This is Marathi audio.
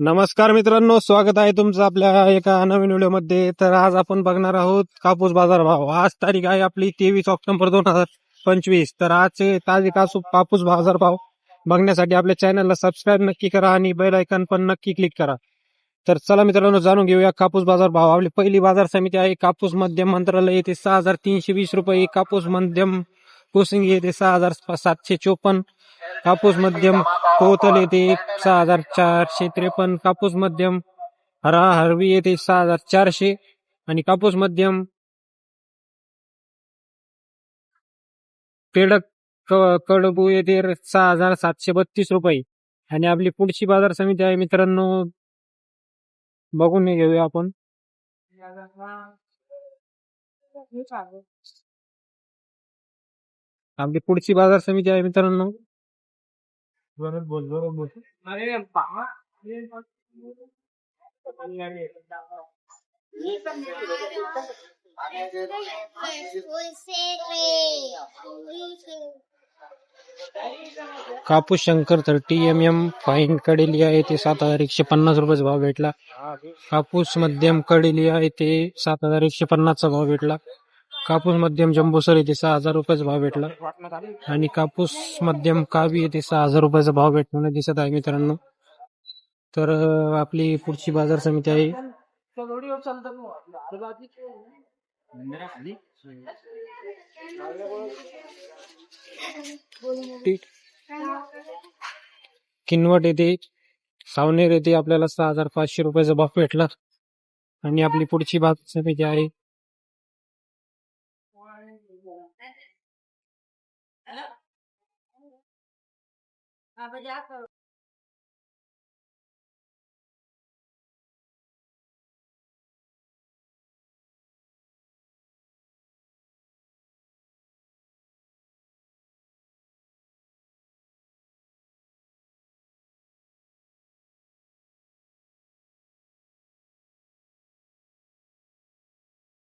नमस्कार मित्रांनो स्वागत आहे तुमचं आपल्या एका नवीन व्हिडिओमध्ये. तर आज आपण बघणार आहोत कापूस बाजार भाव. आज तारीख आहे आपली तेवीस ऑक्टोबर दोन हजार पंचवीस. तर आजचे ताजे कासू कापूस बाजार भाव. बघण्यासाठी आपल्या चॅनलला सबस्क्राईब नक्की करा आणि बेल आयकॉन पण नक्की क्लिक करा. तर चला मित्रांनो जाणून घेऊया कापूस बाजार भाव. आपली पहिली बाजार समिती आहे कापूस मध्यम मंत्रालय येथे सहा हजार तीनशे वीस रुपये कापूस मध्यम कोसिंग येथे सहा हजार सातशे चोपन्न कापूस मध्यम कोतल येथे सहा हजार चारशे त्रेपन्न. कापूस मध्यम हरा हरवी येथे सहा हजार चारशे. आणि कापूस मध्यम पेडक कडबू येथे सहा हजार सातशे बत्तीस रुपये. आणि आपली पुढची बाजार समिती आहे मित्रांनो बघून घेऊया आपण. आपली पुढची बाजार समिती आहे मित्रांनो कापूस Shankar thirty M M fine कडेलिया येथे सात हजार एकशे पन्नास रुपयाचा भाव भेटला. कापूस मध्यम कडेलिया येथे सात हजार एकशे पन्नासचा भाव भेटला. कापूस मध्यम जम्बोसर येथे सहा हजार रुपयाचा भाव भेटला. आणि कापूस मध्यम कावी येथे सहा हजार रुपयाचा भाव भेटताना दिसत आहे मित्रांनो. तर आपली पुढची बाजार समिती आहे. किनवट येथे सावनेर येथे आपल्याला सहा हजार पाचशे रुपयाचा भाव भेटला. आणि आपली पुढची बाजार समिती आहे. આ બધા કરો